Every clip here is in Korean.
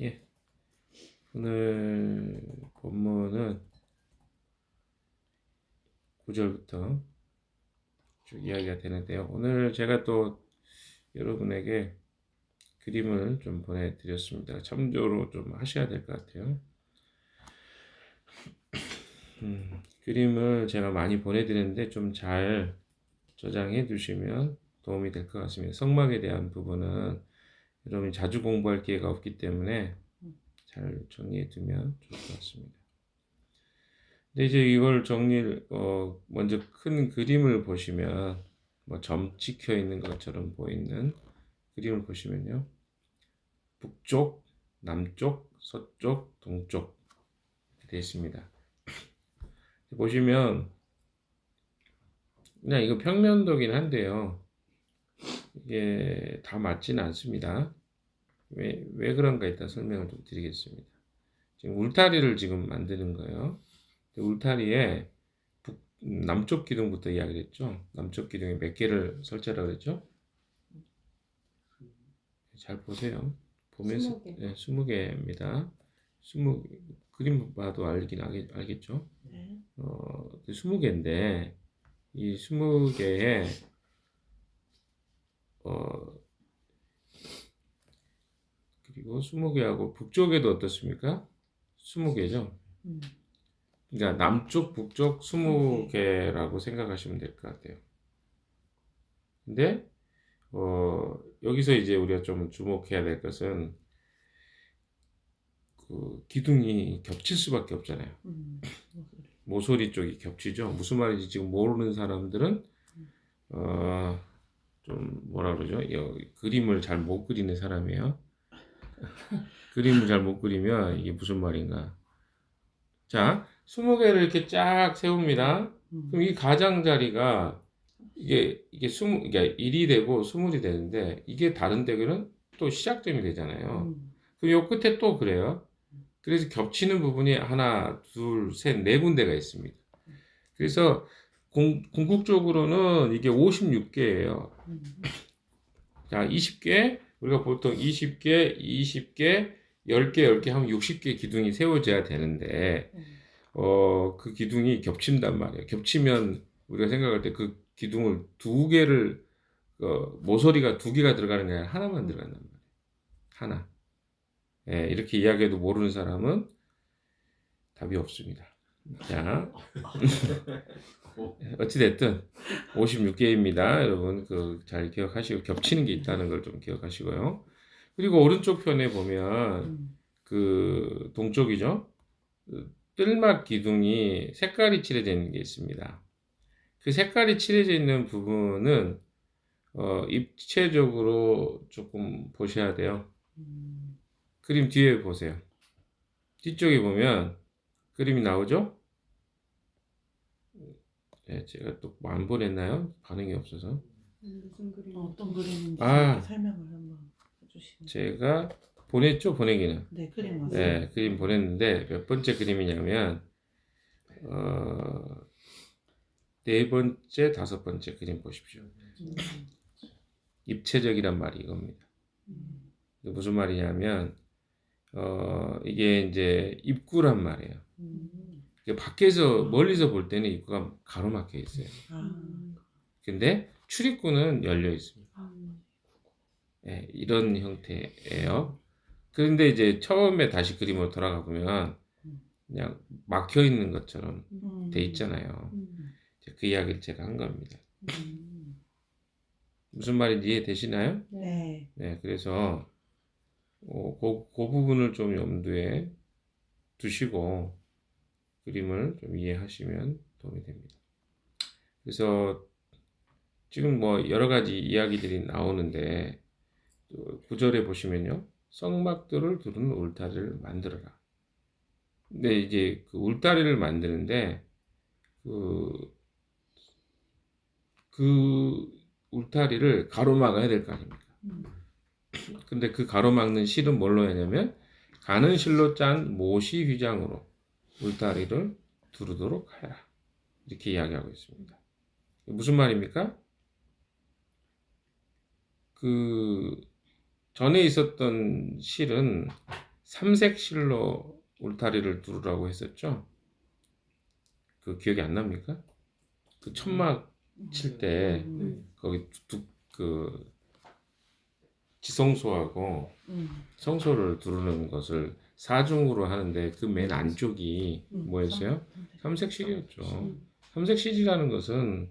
예. 오늘 본문은 9절부터 쭉 이야기가 되는데요. 오늘 제가 또 여러분에게 그림을 좀 보내드렸습니다. 참조로 좀 하셔야 될 것 같아요. 음, 그림을 제가 많이 보내드렸는데 좀 잘 저장해 두시면 도움이 될 것 같습니다. 성막에 대한 부분은 여러분이 자주 공부할 기회가 없기 때문에 잘 정리해 두면 좋을 것 같습니다. 근데 이제 이걸 정리를 어 먼저 큰 그림을 보시면 뭐 점 찍혀 있는 것처럼 보이는 그림을 보시면요. 북쪽, 남쪽, 서쪽, 동쪽 이렇게 되어 있습니다. 보시면 그냥 이거 평면도긴 한데요. 이게 다 맞지는 않습니다. 왜, 왜 그런가 일단 설명을 좀 드리겠습니다. 지금 울타리를 지금 만드는 거예요. 울타리에 북, 남쪽 기둥부터 이야기를 했죠. 남쪽 기둥에 몇 개를 설치하라고 그랬죠? 잘 보세요. 보면서 20개. 네, 20개입니다. 20 그림 봐도 알긴 알겠, 알겠죠? 네. 어, 20개인데 이 20개에 어 그리고 20개하고 북쪽에도 어떻습니까? 20개죠. 음. 그러니까 남쪽, 북쪽 20개라고 생각하시면 될 것 같아요. 근데 어 여기서 이제 우리가 좀 주목해야 될 것은 그 기둥이 겹칠 수밖에 없잖아요. 음. 모서리 쪽이 겹치죠. 무슨 말인지 지금 모르는 사람들은 어, 좀 뭐라 그러죠? 여- 그림을 잘 못 그리는 사람이에요. 그림을 잘 못 그리면 이게 무슨 말인가? 자, 20개를 이렇게 쫙 세웁니다. 음. 그럼 이 가장자리가 이게 이게 20 이게 1이 되고 20이 되는데 이게 다른 데는 또 시작점이 되잖아요. 음. 그럼 요 끝에 또 그래요. 그래서 겹치는 부분이 하나, 둘, 셋, 네 군데가 있습니다. 그래서 공, 궁극적으로는 이게 56개예요. 음. 자, 20개, 우리가 보통 20개, 20개, 10개, 10개 하면 60개 기둥이 세워져야 되는데, 음. 어, 그 기둥이 겹친단 말이에요. 겹치면 우리가 생각할 때 그 기둥을 두 개를, 어, 모서리가 두 개가 들어가는 게 아니라 하나만 들어간단 말이에요. 하나. 예, 이렇게 이야기해도 모르는 사람은 답이 없습니다. 자, 어찌됐든 56개입니다. 여러분, 그, 잘 기억하시고, 겹치는 게 있다는 걸 좀 기억하시고요. 그리고 오른쪽 편에 보면, 음. 그, 동쪽이죠? 그 뜰막 기둥이 색깔이 칠해져 있는 게 있습니다. 그 색깔이 칠해져 있는 부분은, 어, 입체적으로 조금 보셔야 돼요. 음. 그림 뒤에 보세요. 뒤쪽에 보면 그림이 나오죠? 네, 제가 또 안 보냈나요? 반응이 없어서. 무슨 그림? 어떤 그림인지 아. 설명을 한번 해주시면. 제가 보냈죠, 보내기는. 네, 그림 맞아요. 네, 그림 보냈는데 몇 번째 그림이냐면 어, 네 번째, 다섯 번째 그림 보십시오. 음. 입체적이란 말이 이겁니다. 음. 이게 무슨 말이냐면 어, 이게 이제 입구란 말이에요. 음. 밖에서 멀리서 볼 때는 입구가 가로막혀 있어요. 아. 근데 출입구는 열려 있습니다. 음. 예, 이런 형태예요. 그런데 이제 처음에 다시 그림으로 돌아가 보면 그냥 막혀 있는 것처럼 음. 돼 있잖아요. 음. 그 이야기를 제가 한 겁니다. 음. 무슨 말인지 이해되시나요? 네. 네, 그래서 어, 그, 그 부분을 좀 염두에 두시고 그림을 좀 이해하시면 도움이 됩니다. 그래서 지금 뭐 여러 가지 이야기들이 나오는데 또 구절에 보시면요. 성막들을 두르는 울타리를 만들어라. 근데 이제 그 울타리를 만드는데 그, 그 울타리를 가로막아야 될 거 아닙니까? 음. 근데 그 가로막는 실은 뭘로 하냐면 가는 실로 짠 모시 휘장으로 울타리를 두르도록 하여라. 이렇게 이야기하고 있습니다. 무슨 말입니까? 그 전에 있었던 실은 삼색 실로 울타리를 두르라고 했었죠. 그 기억이 안 납니까? 그 천막 칠때 음. 거기 두그 지성소하고 음. 성소를 두르는 것을 사중으로 하는데 그 맨 안쪽이 음. 뭐였어요? 삼색 실이었죠. 음. 삼색 실이라는 것은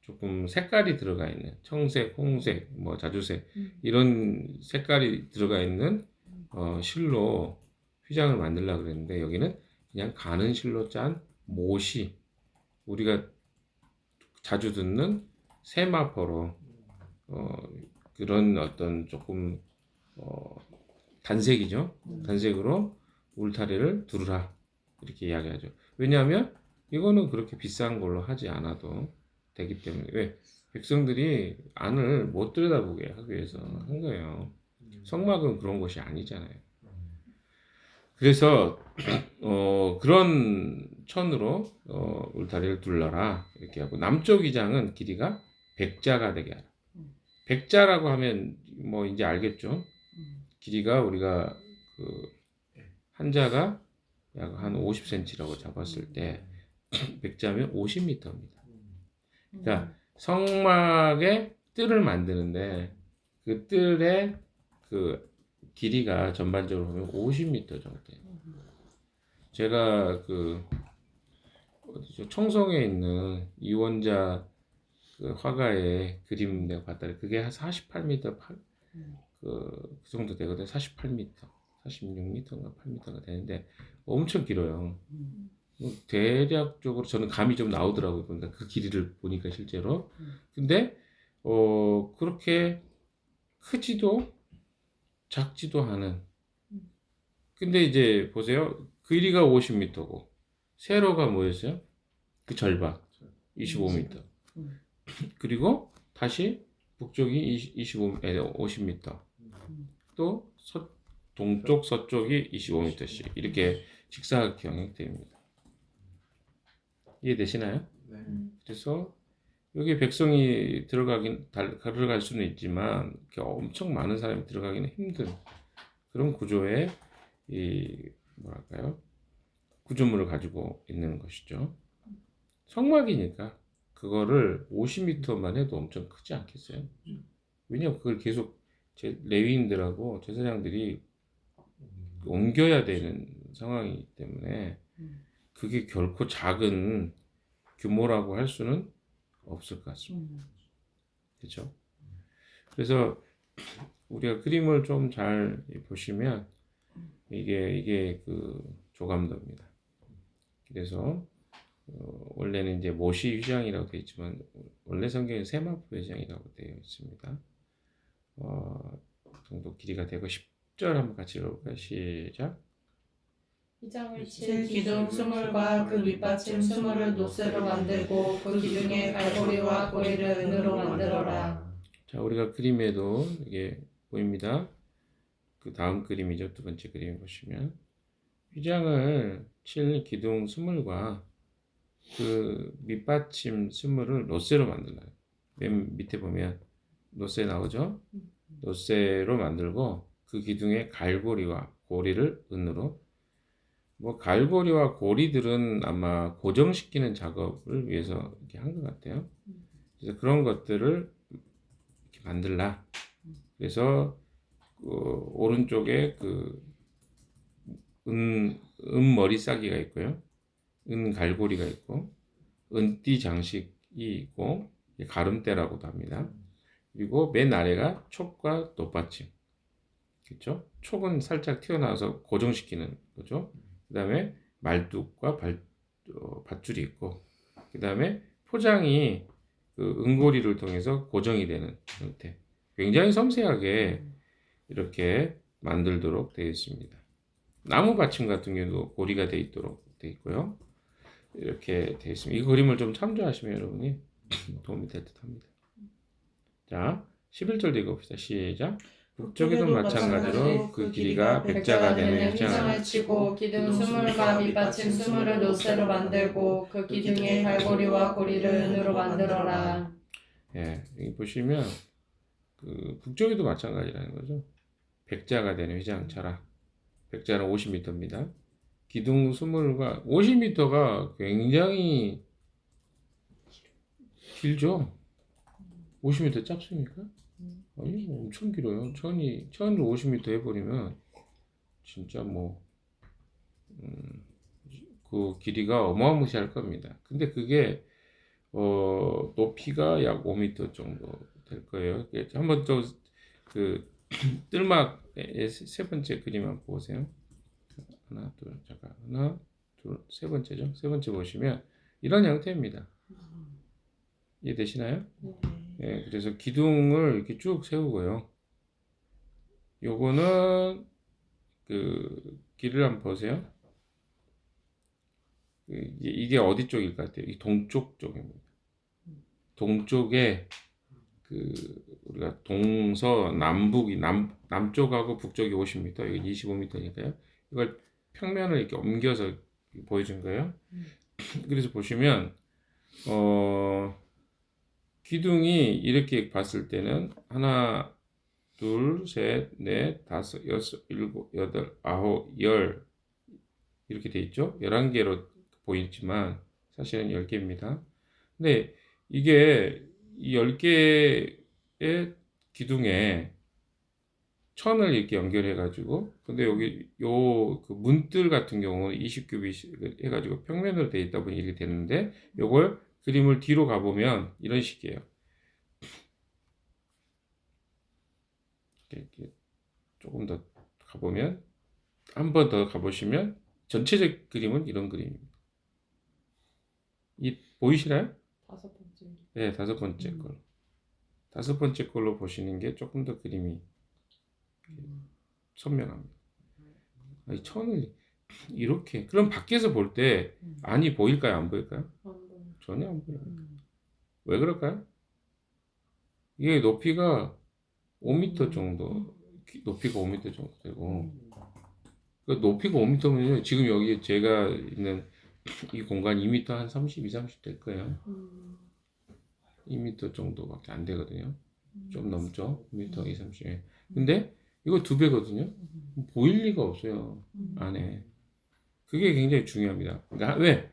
조금 색깔이 들어가 있는 청색, 홍색, 뭐 자주색 음. 이런 색깔이 들어가 있는 어, 실로 휘장을 만들려고 그랬는데 여기는 그냥 가는 실로 짠 못이 우리가 자주 듣는 세마포로 어, 그런 어떤 조금 어, 단색이죠. 단색으로 울타리를 두르라 이렇게 이야기하죠. 왜냐하면 이거는 그렇게 비싼 걸로 하지 않아도 되기 때문에 왜 백성들이 안을 못 들여다보게 하기 위해서 한 거예요. 성막은 그런 곳이 아니잖아요. 그래서 어, 그런 천으로 어, 울타리를 둘러라 이렇게 하고 남쪽 이장은 길이가 백자가 되게 하라. 백자라고 하면 뭐 이제 알겠죠. 음. 길이가 우리가 그 한자가 약 한 50cm라고 잡았을 때 백자면 50m입니다. 그러니까 성막의 뜰을 만드는데 그 뜰의 그 길이가 전반적으로 보면 50m 정도 돼요. 제가 그 어디죠? 청송에 있는 이원자 그 화가의 그림 내가 봤더니 그게 한 48m 8, 음. 그, 그 정도 되거든요. 48m, 46m인가 8m가 되는데 엄청 길어요. 음. 뭐 대략적으로 저는 감이 좀 나오더라고요. 그러니까 그 길이를 보니까 실제로. 근데 어 그렇게 크지도 작지도 않은. 근데 이제 보세요. 길이가 50m고 세로가 뭐였어요? 그 절반 25m. 음. 그리고 다시 북쪽이 25, 아니, 50m. 또 서, 동쪽 서쪽이 25m씩 이렇게 직사각형이 됩니다. 이해되시나요? 네. 그래서 여기 백성이 들어가긴 달- 들어갈 수는 있지만 엄청 많은 사람이 들어가기는 힘든 그런 구조의 이 뭐랄까요 구조물을 가지고 있는 것이죠. 성막이니까 그거를 50m만 해도 엄청 크지 않겠어요? 왜냐면 그걸 계속 제 레위인들하고 제사장들이 옮겨야 되는 상황이기 때문에 음. 그게 결코 작은 규모라고 할 수는 없을 것 같습니다. 음. 그렇죠? 그래서 우리가 그림을 좀 잘 보시면 이게 이게 그 조감도입니다. 그래서 어, 원래는 이제 모시 휘장이라고 되어 있지만 원래 성경에 세마포 휘장이라고 되어 있습니다. 어, 정도 길이가 되고 10절 한번 같이 읽어볼까요? 시작. 휘장을 칠칠 기둥 스물과 그 밑받침 스물을 노쇠로 만들고 그 기둥에 갈고리와 고리를 은으로 만들어라. 자, 우리가 그림에도 이게 보입니다. 그 다음 그림이죠. 두 번째 그림 보시면 휘장을 칠 기둥 스물과 그 밑받침 스물을 노쇠로 만들어요. 맨 밑에 보면 노쇠 나오죠. 노쇠로 만들고 그 기둥에 갈고리와 고리를 은으로 뭐 갈고리와 고리들은 아마 고정시키는 작업을 위해서 이렇게 한 것 같아요. 그래서 그런 것들을 이렇게 만들라. 그래서 그 오른쪽에 그 은, 은 머리 싸기가 있고요. 은 갈고리가 있고 은띠 장식이 있고 가름대라고도 합니다. 그리고 맨 아래가 촉과 돗받침. 그렇죠? 촉은 살짝 튀어나와서 고정시키는 거죠. 그 다음에 말뚝과 발, 어, 밧줄이 있고 그 다음에 포장이 그 은고리를 통해서 고정이 되는 형태. 굉장히 섬세하게 이렇게 만들도록 되어 있습니다. 나무 받침 같은 경우도 고리가 되어 있도록 되어 있고요. 이렇게 되어 있습니다. 이 그림을 좀 참조하시면 여러분이 도움이 될 듯 합니다. 자, 11절도 읽어봅시다. 시작. 북쪽에도 마찬가지로 그 길이가 백자가 되는 휘장을 치고 기둥 스물과 밑받침 스물을 노쇠로 만들고 그 기둥에 갈고리와 고리를 은으로 만들어라. 예, 여기 보시면 그 북쪽에도 마찬가지라는 거죠. 백자가 되는 휘장 차라. 백자는 50m입니다. 기둥 스물과 50m가 굉장히 길죠. 50m 짧습니까? 아니 뭐 엄청 길어요. 천이 천을 50m 해버리면 진짜 뭐 음, 그 길이가 어마무시할 겁니다. 근데 그게 어, 높이가 약 5m 정도 될 거예요. 한번 또 그 뜰막의 세- 세 번째 그림 한번 보세요. 하나, 둘, 잠깐 하나, 둘, 세 번째죠. 세 번째 보시면 이런 형태입니다. 이해되시나요? 네. 예, 그래서 기둥을 이렇게 쭉 세우고요. 요거는 그 길을 한번 보세요. 그 이게, 어디 쪽일 것 같아요? 이 동쪽 쪽입니다. 동쪽에 그 우리가 동서 남북이 남 남쪽하고 북쪽이 50m, 이건 25m니까요. 이걸 평면을 이렇게 옮겨서 보여준 거예요. 그래서 보시면 어 기둥이 이렇게 봤을 때는 하나, 둘, 셋, 넷, 다섯, 여섯, 일곱, 여덟, 아홉, 열 이렇게 돼 있죠. 11개로 보이지만 사실은 10개입니다. 근데 이게 이 10개의 기둥에 천을 이렇게 연결해 가지고 근데 여기 요 그 문뜰 같은 경우는 20큐빅 해가지고 평면으로 돼 있다 보니 이렇게 되는데 요걸 그림을 뒤로 가보면 이런 식이에요. 이렇게, 조금 더 가보면 한 번 더 가보시면 전체적 그림은 이런 그림입니다. 이 보이시나요? 다섯 번째. 네, 다섯 번째 음. 걸로. 다섯 번째 걸로 보시는 게 조금 더 그림이 선명합니다. 이 천을 이렇게 그럼 밖에서 볼때 음. 안이 보일까요? 안 보일까요? 전혀 안 보여요. 음. 왜 그럴까요? 이게 높이가 5m 정도, 기- 높이가 5m 정도 되고, 그 높이가 5m면요, 지금 여기 제가 있는 이 공간 2m 한 32, 30 될 거예요. 음. 2m 정도밖에 안 되거든요. 좀 넘죠? 2m 2, 30. 음. 근데 이거 두 배거든요. 보일 리가 없어요. 음. 안에. 그게 굉장히 중요합니다. 그러니까 왜?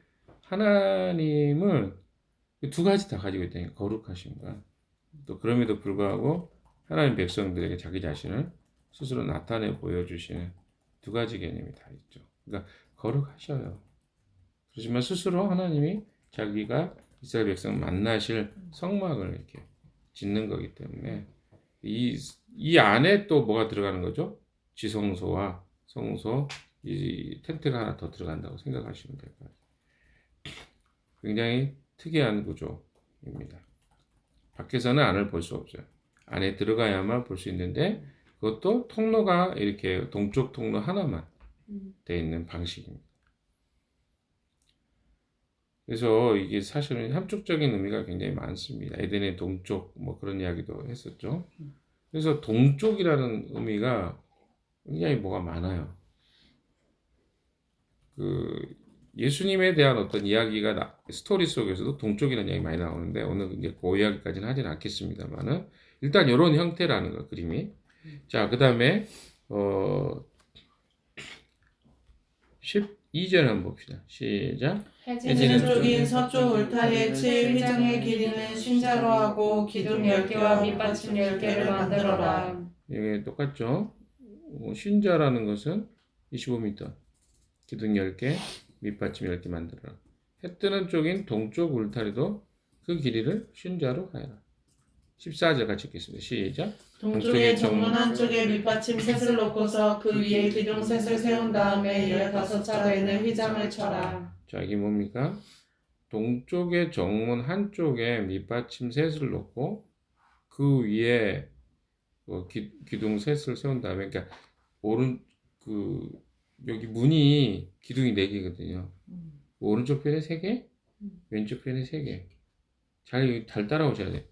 하나님은 두 가지 다 가지고 있다니까 거룩하심과 또 그럼에도 불구하고 하나님 백성들에게 자기 자신을 스스로 나타내 보여주시는 두 가지 개념이 다 있죠. 그러니까 거룩하셔요. 그렇지만 스스로 하나님이 자기가 이스라엘 백성 만나실 성막을 이렇게 짓는 거기 때문에 이, 이 안에 또 뭐가 들어가는 거죠? 지성소와 성소, 이 텐트가 하나 더 들어간다고 생각하시면 될 것 같아요. 굉장히 특이한 구조입니다. 밖에서는 안을 볼 수 없어요. 안에 들어가야만 볼 수 있는데 그것도 통로가 이렇게 동쪽 통로 하나만 음. 돼 있는 방식입니다. 그래서 이게 사실은 함축적인 의미가 굉장히 많습니다. 에덴의 동쪽 뭐 그런 이야기도 했었죠. 그래서 동쪽이라는 의미가 굉장히 뭐가 많아요. 그 예수님에 대한 어떤 이야기가 나- 스토리 속에서도 동쪽이라는 이야기 많이 나오는데 오늘 이제 그 이야기까지는 하진 않겠습니다만은 일단 이런 형태라는 거 그림이. 자 그다음에 어 12절 한번 봅시다. 시작. 해지는 쪽인 서쪽 울타리의 칠 휘장의 길이는 신자로 하고 기둥 10개와 밑받침 10개를 만들어라. 이게 똑같죠? 어, 신자라는 것은 25m 기둥 10개 밑받침 10개 만들어라. 해 뜨는 쪽인 동쪽 울타리도 그 길이를 신자로 하여라. 14절 같이 읽겠습니다. 시작. 동쪽의 정문. 한쪽에 밑받침 셋을 놓고서 그 위에 기둥 셋을 세운 다음에 열다섯 차가 있는 휘장을 쳐라. 자, 이게 뭡니까? 동쪽의 정문 한쪽에 밑받침 셋을 놓고 그 위에 어, 기, 기둥 셋을 세운 다음에 그러니까 오른 그 여기 문이 기둥이 네 개거든요. 음. 오른쪽 편에 세 개, 음. 왼쪽 편에 세 개. 잘, 잘 따라오셔야 돼.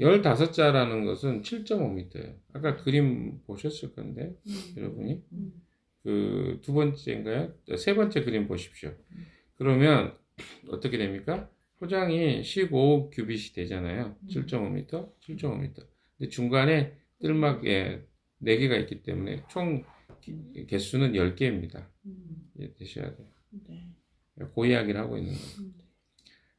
15자라는 것은 7.5m예요. 아까 그림 보셨을 건데, 음. 여러분이. 음. 그두 번째인가요? 세 번째 그림 보십시오. 그러면 어떻게 됩니까? 포장이 15 큐빗이 되잖아요. 7.5m, 7.5m. 근데 중간에 뜰막에 4개가 있기 때문에 총 기- 개수는 10개입니다. 음. 이해되셔야 돼요. 네. 그 이야기를 하고 있는 거예요. 음.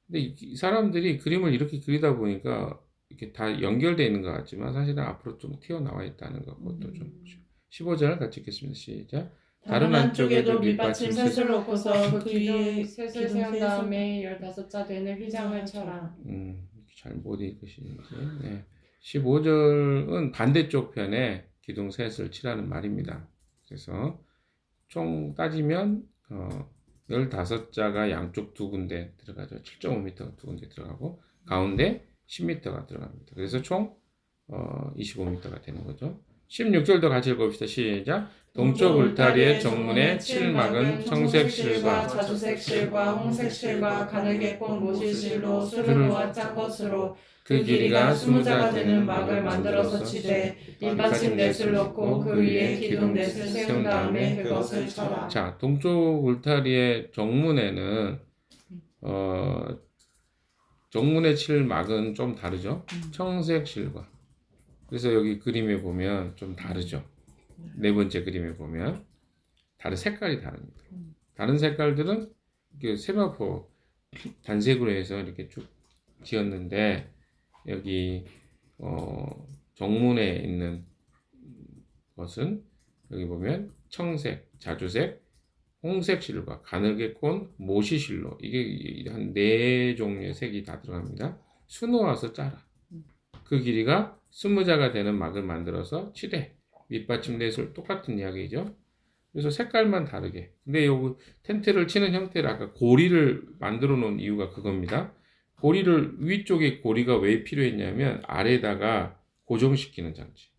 근데 사람들이 그림을 이렇게 그리다 보니까 이렇게 다 연결되어 있는 것 같지만 사실은 앞으로 좀 튀어나와 있다는 거 그것도 좀 음. 보죠. 15절을 같이 읽겠습니다. 시작. 다른 한쪽에도 밑받침 셋을 놓고서 그 위에 셋을 세운 다음에 열다섯 자 되는 휘장을 쳐라. 음, 잘못 읽으시는지. 네. 15절은 반대쪽 편에 기둥 셋을 치라는 말입니다. 그래서 총 따지면 어, 15자가 양쪽 두 군데 들어가죠. 7.5m가 두 군데 들어가고 가운데 10m가 들어갑니다. 그래서 총 어, 25m가 되는 거죠. 16절도 같이 읽어봅시다. 시작. 동쪽 울타리의 정문의 칠막은 청색 실과 자주색 실과 홍색 실과 가늘게 꼰 모실 실로 수를 놓아 짠 것으로 그 길이가 스무 자가 되는 막을 만들어서 치되 밑받침 넷을 놓고 그 위에 기둥 넷을 세운 다음에 그것을 쳐라. 자, 동쪽 울타리의 정문에는 어 정문에 칠 막은 좀 다르죠. 음. 청색 실과. 그래서 여기 그림에 보면 좀 다르죠. 네 번째 그림에 보면 다른 색깔이 다릅니다. 음. 다른 색깔들은 이렇게 세마포 단색으로 해서 이렇게 쭉 지었는데 여기 어 정문에 있는 것은 여기 보면 청색, 자주색, 홍색 실과 가늘게 꼰 모시 실로 이게 한 네 종류의 색이 다 들어갑니다. 수놓아서 짜라. 그 길이가 스무 자가 되는 막을 만들어서 칠해 밑받침 넷을 똑같은 이야기죠. 그래서 색깔만 다르게. 근데 요 텐트를 치는 형태를 아까 고리를 만들어 놓은 이유가 그겁니다. 고리를 위쪽에 고리가 왜 필요했냐면 아래다가 고정시키는 장치.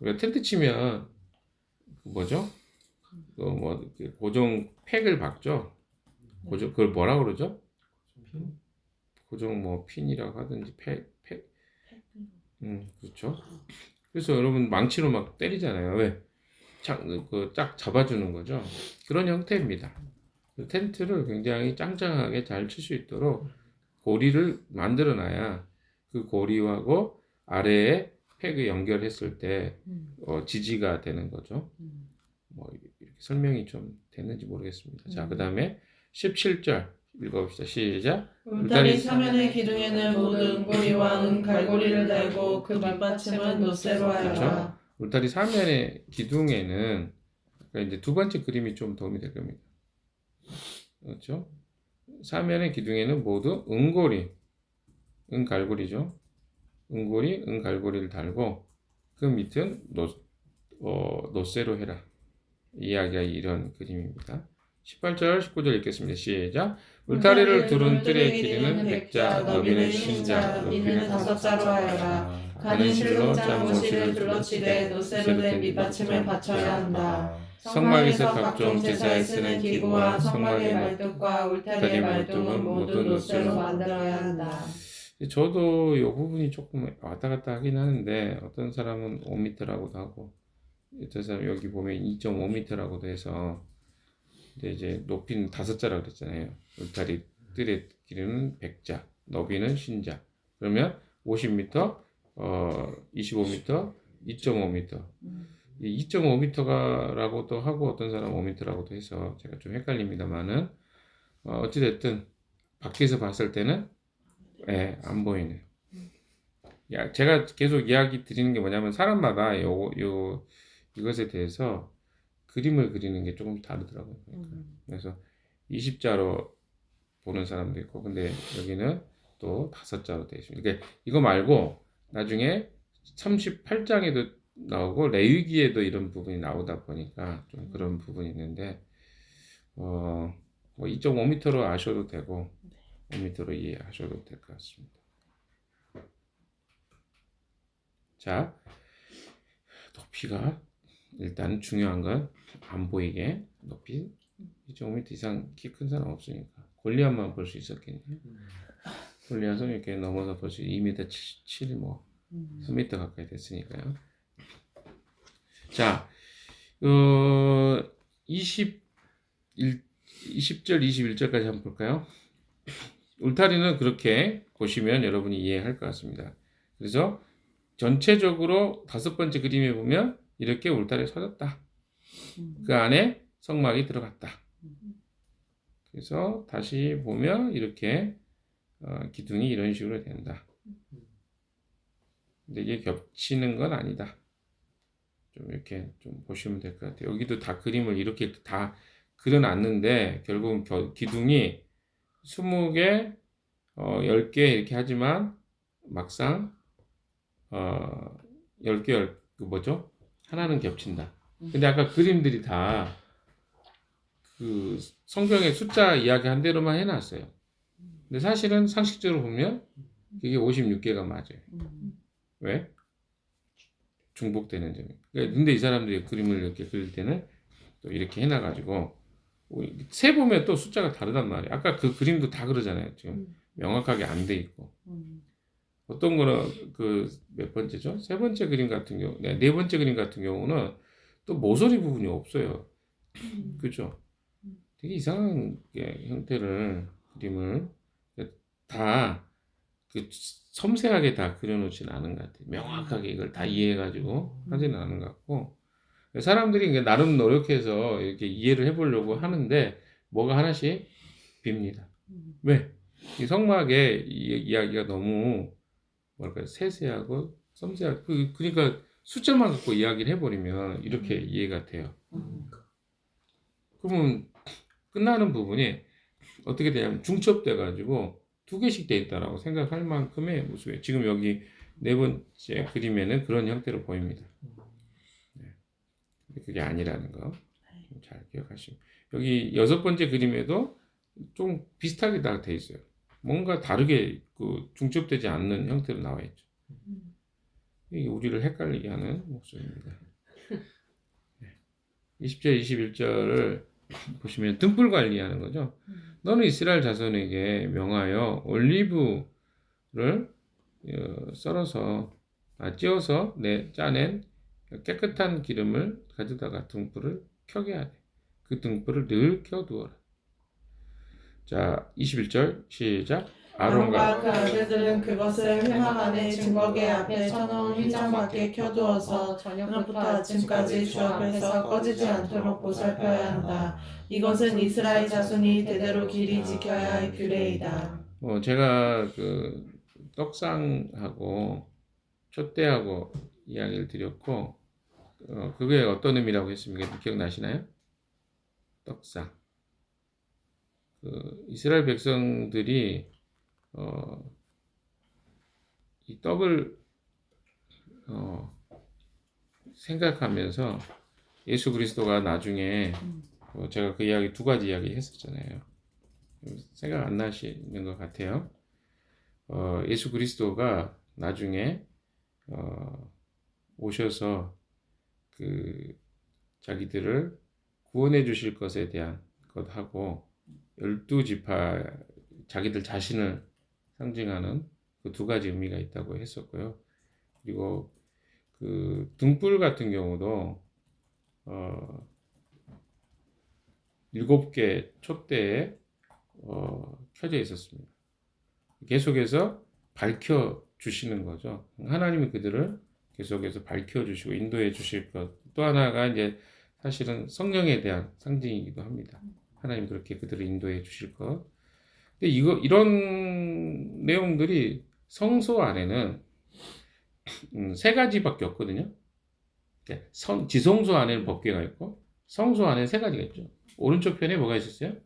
우리가 텐트 치면 그 뭐죠? 그뭐 고정 팩을 박죠. 고정 그걸 뭐라 그러죠? 고정 뭐 핀이라고 하든지 팩 팩. 음 그렇죠. 그래서 여러분 망치로 막 때리잖아요. 왜? 그딱 잡아주는 거죠. 그런 형태입니다. 그 텐트를 굉장히 짱짱하게 잘 칠 수 있도록 고리를 만들어 놔야 그 고리하고 아래에 팩을 연결했을 때 음. 어, 지지가 되는 거죠. 음. 뭐 이렇게 설명이 좀 됐는지 모르겠습니다. 자, 음. 그 다음에 17절 읽어봅시다. 시작. 울타리 사면의 기둥에는 모든 은고리와 은 갈고리를 달고 그 밑받침은 노쇠로 하여라. 그렇죠. 울타리 사면의 기둥에는 그러니까 이제 두 번째 그림이 좀 도움이 될 겁니다. 그렇죠? 사면의 기둥에는 모두 은고리, 은갈고리죠. 은고리, 은갈고리를 달고 그 밑은 노, 어, 노쇠로 해라. 이야기가 이런 그림입니다. 18절, 19절 읽겠습니다. 시작. 울타리를 두른 뜰의 길이는 백자, 너비는 신자, 높이는 다섯 자로 하여라. 가는 실로 짠 모실을 둘러치되 노쇠로 된 밑받침을 받쳐야 한다. 성막에서 각종 제사에 쓰는 기구와 성막의 말뚝과 울타리의 말뚝은 모두 노쇠로 만들어야 한다. 저도 이 부분이 조금 왔다 갔다 하긴 하는데 어떤 사람은 5m라고도 하고 어떤 사람 여기 보면 2.5m라고도 해서 근데 이제 높이는 다섯 자라고 그랬잖아요. 울타리 뜰의 길이는 100자, 너비는 신자. 그러면 50m, 어 25m, 2.5m. 이 2.5m가라고도 하고 어떤 사람 5m라고도 해서 제가 좀 헷갈립니다만은 어, 어찌됐든 밖에서 봤을 때는 예, 안 보이네. 야, 제가 계속 이야기 드리는 게 뭐냐면 사람마다 요, 요 이것에 대해서 그림을 그리는 게 조금 다르더라고요. 그러니까. 그래서 20자로 보는 사람도 있고 근데 여기는 또 다섯 자로 되어 있습니다. 그러니까 이거 말고 나중에 38장에도 나오고 레위기에도 이런 부분이 나오다 보니까 좀 그런 부분이 있는데 어, 뭐 2.5m로 아셔도 되고 5m로 이해하셔도 될 것 같습니다. 자, 높이가 일단 중요한 건 안 보이게 높이 2.5m 이상 키 큰 사람 없으니까 골리앗만 볼 수 있었겠네요. 골리앗은 이렇게 넘어서 볼수 2m 7, 뭐 3m 가까이 됐으니까요. 자, 어, 21, 20절, 21절까지 한번 볼까요? 울타리는 그렇게 보시면 여러분이 이해할 것 같습니다. 그래서 전체적으로 다섯 번째 그림에 보면 이렇게 울타리에 서졌다. 음. 그 안에 성막이 들어갔다. 그래서 다시 보면 이렇게 어, 기둥이 이런 식으로 된다. 근데 이게 겹치는 건 아니다. 좀 이렇게 좀 보시면 될 것 같아요. 여기도 다 그림을 이렇게 다 그려놨는데 결국은 겨- 기둥이 20개, 어, 10개 이렇게 하지만 막상 어, 10개, 열, 그 뭐죠? 하나는 겹친다. 근데 아까 그림들이 다 그 성경의 숫자 이야기 한 대로만 해놨어요. 근데 사실은 상식적으로 보면 이게 56개가 맞아요. 음. 왜? 중복되는 점이. 그러니까 근데 이 사람들이 그림을 이렇게 그릴 때는 또 이렇게 해놔가지고 세 보면 또 숫자가 다르단 말이에요. 아까 그 그림도 다 그러잖아요. 지금 명확하게 안 돼 있고 음. 어떤 거는 그 몇 번째죠? 세 번째 그림 같은 경우, 네, 네 번째 그림 같은 경우는 또 모서리 부분이 없어요. 그죠? 되게 이상한 게 형태를 그림을 다그 섬세하게 다 그려놓지는 않은 것 같아요. 명확하게 이걸 다 이해해가지고 하지는 않은 것 같고 사람들이 나름 노력해서 이렇게 이해를 해보려고 하는데 뭐가 하나씩 빕니다. 음. 왜? 이 성막의 이, 이야기가 너무 뭐랄까 세세하고 섬세하고 그, 그러니까 숫자만 갖고 이야기를 해버리면 이렇게 이해가 돼요. 음. 그러면 끝나는 부분이 어떻게 되냐면 중첩돼 가지고 두 개씩 돼 있다라고 생각할 만큼의 모습이에요. 지금 여기 네 번째 그림에는 그런 형태로 보입니다. 네. 그게 아니라는 거 잘 기억하시고 여기 여섯 번째 그림에도 좀 비슷하게 다 돼 있어요. 뭔가 다르게 그 중첩되지 않는 형태로 나와 있죠. 이게 우리를 헷갈리게 하는 목소리입니다. 네. 20절, 21절을 보시면 등불 관리하는 거죠. 너는 이스라엘 자손에게 명하여 올리브를 어, 썰어서 아, 찧어서 내 짜낸 깨끗한 기름을 가져다가 등불을 켜게 하되 그 등불을 늘 켜두어라. 자, 21절 시작. 아론과 그 아들들은 그것을 회막 안에 증거계 앞에 쳐놓은 휘장 밖에 켜두어서 저녁부터 아침까지 주 앞에서 꺼지지 않도록 보살펴야 한다. 이것은 이스라엘 자손이 대대로 길이 지켜야 할 규례이다. 뭐 제가 그 떡상하고 촛대하고 이야기를 드렸고 어, 그게 어떤 의미라고 했습니까? 기억나시나요? 떡상. 그 이스라엘 백성들이 어, 이 떡을 어, 생각하면서 예수 그리스도가 나중에 어, 제가 그 이야기 두 가지 이야기 했었잖아요. 생각 안 나시는 것 같아요. 어, 예수 그리스도가 나중에 어, 오셔서 그 자기들을 구원해 주실 것에 대한 것하고 열두 지파 자기들 자신을 상징하는 그 두 가지 의미가 있다고 했었고요. 그리고 그 등불 같은 경우도 어, 일곱 개 촛대에 어, 켜져 있었습니다. 계속해서 밝혀 주시는 거죠. 하나님이 그들을 계속해서 밝혀 주시고 인도해 주실 것. 또 하나가 이제 사실은 성령에 대한 상징이기도 합니다. 하나님 그렇게 그들을 인도해 주실 것. 근데 이거 이런 내용들이 성소 안에는 음, 세 가지밖에 없거든요. 네, 성, 지성소 안에는 법궤가 있고 성소 안에 세 가지가 있죠. 오른쪽 편에 뭐가 있었어요?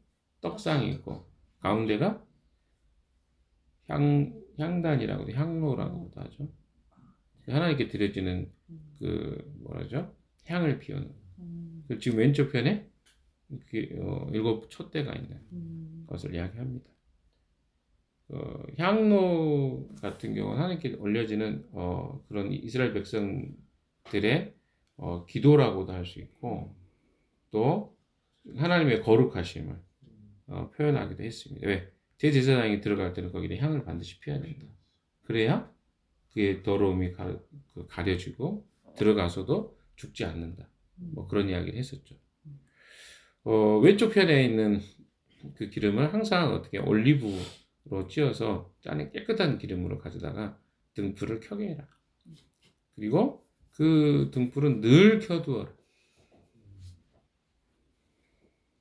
떡상이 있고 가운데가 향 향단이라고 도 향로라고도 하죠. 하나님께 드려지는 그 뭐라죠? 향을 피우는. 그 지금 왼쪽 편에 그, 어, 일곱 촛대가 있는 것을 이야기합니다. 어, 향로 같은 경우는 하나님께 올려지는 어, 그런 이스라엘 백성들의 어, 기도라고도 할 수 있고 또 하나님의 거룩하심을 어, 표현하기도 했습니다. 왜? 제제사장이 들어갈 때는 거기에 향을 반드시 피워야 된다. 그래야 그의 더러움이 가, 그 가려지고 들어가서도 죽지 않는다. 뭐 그런 이야기를 했었죠. 어, 왼쪽 편에 있는 그 기름을 항상 어떻게 올리브 로 찧어서 짜낸 깨끗한 기름으로 가져다가 등불을 켜게 해라. 그리고 그 등불은 늘 켜두어라.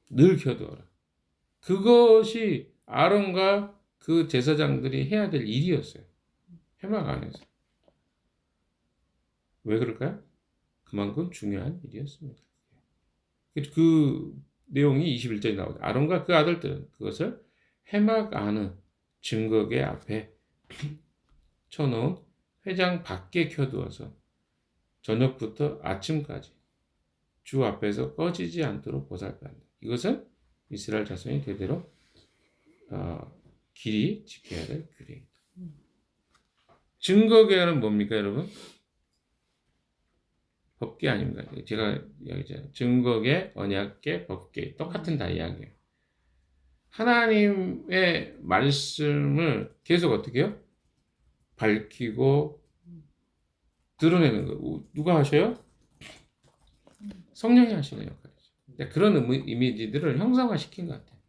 늘 켜두어라. 그것이 아론과 그 제사장들이 해야 될 일이었어요. 해막 안에서. 왜 그럴까요? 그만큼 중요한 일이었습니다. 그, 그 내용이 21절에 나오죠. 아론과 그 아들들은 그것을 해막 안은 증거계 앞에 쳐놓은 회장 밖에 켜두어서 저녁부터 아침까지 주 앞에서 꺼지지 않도록 보살펴야 한다. 이것은 이스라엘 자손이 대대로 어, 길이 지켜야 될 규례입니다. 증거계는 뭡니까, 여러분? 법계 아닙니까? 제가 이야기했잖아요. 증거계, 언약계, 법계 똑같은 다 이야기예요. 하나님의 말씀을 계속 어떻게 해요? 밝히고 드러내는 거. 누가 하셔요? 성령이 하시는 역할이죠. 그런 의미, 이미지들을 형상화시킨 것 같아요.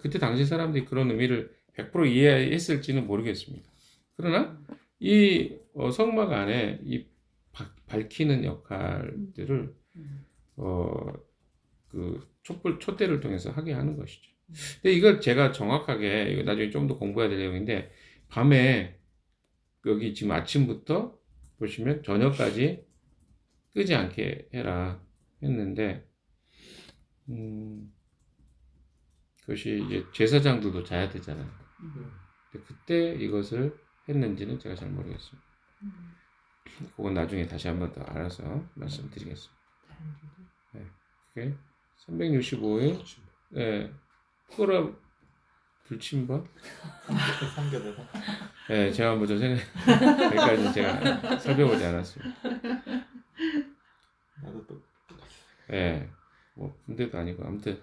그때 당시 사람들이 그런 의미를 100% 이해했을지는 모르겠습니다. 그러나 이 어, 성막 안에 이 바- 밝히는 역할들을 어, 그 촛불 촛대를 통해서 하게 하는 것이죠. 근데 이걸 제가 정확하게 이거 나중에 좀 더 공부해야 될 내용인데 밤에 여기 지금 아침부터 보시면 저녁까지 끄지 않게 해라 했는데 음, 그것이 이제 제사장들도 자야 되잖아요. 근데 그때 이것을 했는지는 제가 잘 모르겠습니다. 그건 나중에 다시 한번 더 알아서 말씀드리겠습니다. 네, 그게 365일? 네, 끌어 불침번? 삼겨내서 네, 제가 먼저 생각 여기까지 제가 살펴보지 않았습니다. 나도 또 예, 뭐 군대도 아니고 아무튼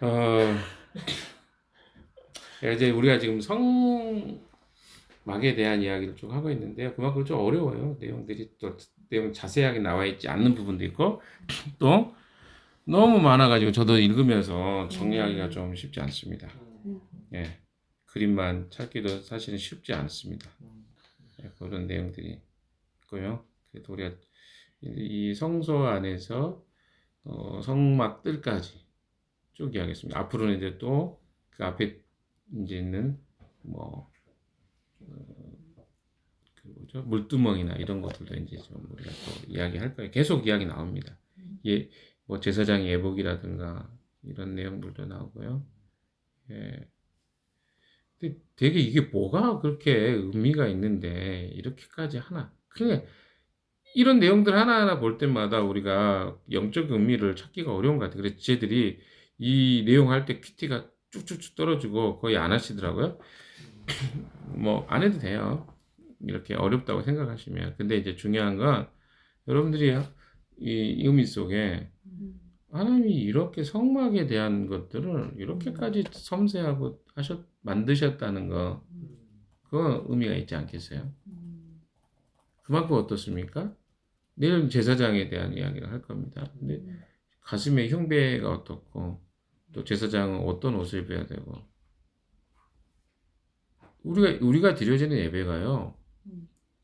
어 예, 이제 우리가 지금 성막에 대한 이야기를 쭉 하고 있는데요. 그만큼 좀 어려워요. 내용들이 또 내용 자세하게 나와 있지 않는 부분도 있고 또 너무 많아가지고 저도 읽으면서 정리하기가 좀 쉽지 않습니다. 예, 그림만 찾기도 사실은 쉽지 않습니다. 예, 그런 내용들이 있고요. 그래도 우리가 이- 이 성소 안에서 어, 성막들까지 쭉 이야기했습니다. 앞으로는 이제 또 그 앞에 이제 있는 뭐 어, 그 뭐죠 물두멍이나 이런 것들도 이제 좀 우리가 또 이야기할 거예요. 계속 이야기 나옵니다. 예, 뭐 제사장 예복이라든가 이런 내용들도 나오고요. 예. 근데 되게 이게 뭐가 그렇게 의미가 있는데 이렇게까지 하나? 그냥 이런 내용들 하나하나 볼 때마다 우리가 영적 의미를 찾기가 어려운 것 같아요. 그래서 쟤들이 이 내용 할 때 큐티가 쭉쭉쭉 떨어지고 거의 안 하시더라고요. 뭐 안 해도 돼요. 이렇게 어렵다고 생각하시면. 근데 이제 중요한 건 여러분들이 이 의미 속에 하나님이 이렇게 성막에 대한 것들을 이렇게까지 섬세하고 하셨 만드셨다는 거 그건 의미가 있지 않겠어요? 그만큼 어떻습니까? 내일 제사장에 대한 이야기를 할 겁니다. 근데 가슴의 흉배가 어떻고 또 제사장은 어떤 옷을 입어야 되고 우리가 우리가 드려지는 예배가요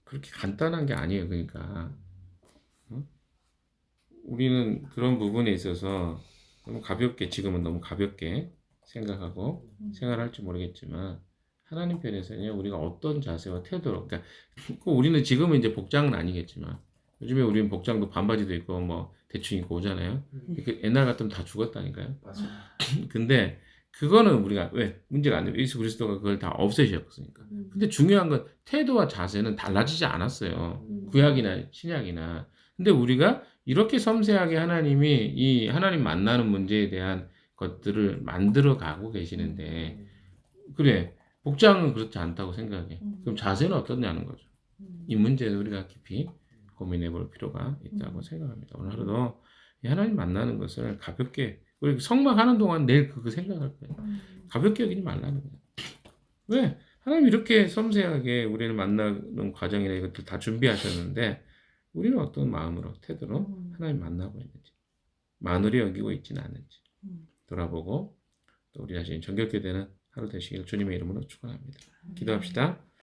그렇게 간단한 게 아니에요. 그러니까 어? 우리는 그런 부분에 있어서 너무 가볍게 지금은 너무 가볍게 생각하고 생활할지 모르겠지만 하나님 편에서는 우리가 어떤 자세와 태도로 그러니까 꼭 우리는 지금은 이제 복장은 아니겠지만 요즘에 우리는 복장도 반바지도 있고 뭐 대충 입고 오잖아요. 그 옛날 같으면 다 죽었다니까요. 맞아. 근데 그거는 우리가 왜 문제가 안 돼요. 예수 그리스도가 그걸 다 없애셨으니까. 근데 중요한 건 태도와 자세는 달라지지 않았어요. 구약이나 신약이나. 근데 우리가 이렇게 섬세하게 하나님이 이 하나님 만나는 문제에 대한 것들을 만들어 가고 계시는데 그래 복장은 그렇지 않다고 생각해. 그럼 자세는 어떻냐는 거죠. 이 문제는 우리가 깊이 고민해 볼 필요가 있다고 생각합니다. 오늘 하루도 이 하나님 만나는 것을 가볍게 우리 성막 하는 동안 내일 그거 생각할 거예요. 가볍게 여기지 말라는 거예요. 왜? 하나님 이렇게 섬세하게 우리를 만나는 과정이나 이것들 다 준비하셨는데 우리는 어떤 마음으로 태도로 하나님 만나고 있는지 만으로 여기고 있지는 않는지 돌아보고 또 우리 자신이 정결케 되는 하루 되시길 주님의 이름으로 축원합니다. 기도합시다.